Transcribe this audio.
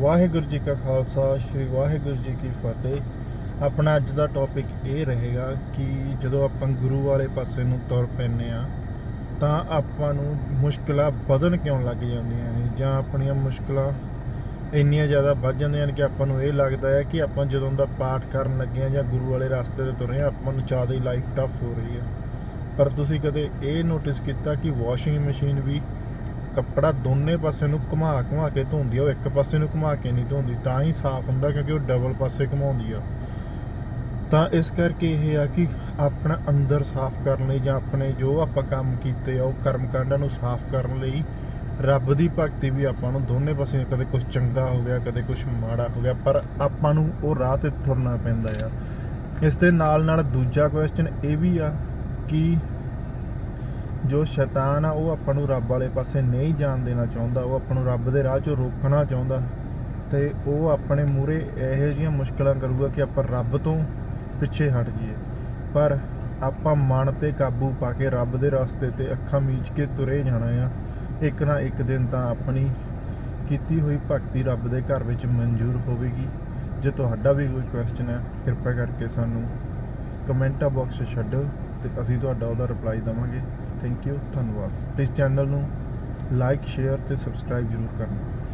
ਵਾਹਿਗੁਰੂ ਜੀ ਕਾ ਖਾਲਸਾ, ਸ੍ਰੀ ਵਾਹਿਗੁਰੂ ਜੀ ਕੀ ਫਤਿਹ। ਆਪਣਾ ਅੱਜ ਦਾ ਟੌਪਿਕ ਇਹ ਰਹੇਗਾ ਕਿ ਜਦੋਂ ਆਪਾਂ ਗੁਰੂ ਵਾਲੇ ਪਾਸੇ ਨੂੰ ਤੁਰ ਪੈਂਦੇ ਆ ਤਾਂ ਆਪਾਂ ਨੂੰ ਮੁਸ਼ਕਲਾਂ ਵਧਣ ਕਿਉਂ ਲੱਗ ਜਾਂਦੀਆਂ ਨੇ? ਜਾਂ ਆਪਣੀਆਂ ਮੁਸ਼ਕਲਾਂ ਇੰਨੀਆਂ ਜ਼ਿਆਦਾ ਵੱਧ ਜਾਂਦੀਆਂ ਨੇ ਕਿ ਆਪਾਂ ਨੂੰ ਇਹ ਲੱਗਦਾ ਹੈ ਕਿ ਆਪਾਂ ਜਦੋਂ ਦਾ ਪਾਠ ਕਰਨ ਲੱਗੇ ਆ ਜਾਂ ਗੁਰੂ ਵਾਲੇ ਰਸਤੇ ਤੇ ਤੁਰੇ ਆ ਆਪਾਂ ਨੂੰ ਜ਼ਿਆਦਾ ਹੀ ਲਾਈਫ ਟਫ ਹੋ ਰਹੀ ਆ ਪਰ ਤੁਸੀਂ ਕਦੇ ਇਹ ਨੋਟਿਸ ਕੀਤਾ ਕਿ ਵਾਸ਼ਿੰਗ ਮਸ਼ੀਨ ਵੀ ਕੱਪੜਾ ਦੋਨੇ ਪਾਸੇ ਨੂੰ ਘੁਮਾ ਘੁਮਾ ਕੇ ਧੋਂਦੀ ਆ, ਉਹ ਇੱਕ ਪਾਸੇ ਨੂੰ ਘੁਮਾ ਕੇ ਨਹੀਂ ਧੋਂਦੀ, ਤਾਂ ਹੀ ਸਾਫ਼ ਹੁੰਦਾ ਕਿਉਂਕਿ ਉਹ ਡਬਲ ਪਾਸੇ ਘੁਮਾਉਂਦੀ ਆ। ਤਾਂ ਇਸ ਕਰਕੇ ਇਹ ਆ ਕਿ ਆਪਣਾ ਅੰਦਰ ਸਾਫ਼ ਕਰਨ ਲਈ ਜਾਂ ਆਪਣੇ ਜੋ ਆਪਾਂ ਕੰਮ ਕੀਤੇ ਆ, ਉਹ ਕਰਮ ਕਾਂਡਾਂ ਨੂੰ ਸਾਫ਼ ਕਰਨ ਲਈ ਰੱਬ ਦੀ ਭਗਤੀ ਵੀ ਆਪਾਂ ਨੂੰ ਦੋਨੇ ਪਾਸੇ ਕਦੇ ਕੁਝ ਚੰਗਾ ਹੋ ਗਿਆ, ਕਦੇ ਕੁਝ ਮਾੜਾ ਹੋ ਗਿਆ, ਪਰ ਆਪਾਂ ਨੂੰ ਉਹ ਰਾਹ ਤੇ ਤੁਰਨਾ ਪੈਂਦਾ ਆ। ਇਸ ਦੇ ਨਾਲ ਨਾਲ ਦੂਜਾ ਕੁਐਸਚਨ ਇਹ ਵੀ ਆ ਕਿ ਜੋ ਸ਼ੈਤਾਨ ਆ, ਉਹ ਆਪਾਂ ਨੂੰ ਰੱਬ ਵਾਲੇ ਪਾਸੇ ਨਹੀਂ ਜਾਣ ਦੇਣਾ ਚਾਹੁੰਦਾ, ਉਹ ਆਪਾਂ ਨੂੰ ਰੱਬ ਦੇ ਰਾਹ 'ਚੋਂ ਰੋਕਣਾ ਚਾਹੁੰਦਾ। ਤੇ ਉਹ ਆਪਣੇ ਮੂਹਰੇ ਇਹੋ ਜਿਹੀਆਂ ਮੁਸ਼ਕਲਾਂ ਕਰੂਗਾ ਕਿ ਆਪਾਂ ਰੱਬ ਤੋਂ ਪਿੱਛੇ ਹਟ ਜਾਈਏ। ਪਰ ਆਪਾਂ ਮਨ ਤੇ ਕਾਬੂ ਪਾ ਕੇ ਰੱਬ ਦੇ ਰਸਤੇ ਤੇ ਅੱਖਾਂ ਮੀਚ ਕੇ ਤੁਰੇ ਜਾਣਾ ਆ। ਇੱਕ ਨਾ ਇੱਕ ਦਿਨ ਤਾਂ ਆਪਣੀ ਕੀਤੀ ਹੋਈ ਭਗਤੀ ਰੱਬ ਦੇ ਘਰ ਵਿੱਚ ਮਨਜ਼ੂਰ ਹੋਵੇਗੀ। ਜੇ ਤੁਹਾਡਾ ਵੀ ਕੋਈ ਕੁਐਸਚਨ ਹੈ, ਕਿਰਪਾ ਕਰਕੇ ਸਾਨੂੰ ਕਮੈਂਟਾਂ ਬਾਕਸ 'ਚ ਛੱਡੋ ਤੇ ਅਸੀਂ ਤੁਹਾਡਾ ਉਹਦਾ ਰਿਪਲਾਈ ਦੇਵਾਂਗੇ। ਥੈਂਕ ਯੂ ਧੰਨਵਾਦ। ਇਸ ਚੈਨਲ ਨੂੰ ਲਾਈਕ ਸ਼ੇਅਰ ਤੇ ਸਬਸਕ੍ਰਾਈਬ ਜ਼ਰੂਰ ਕਰਨਾ।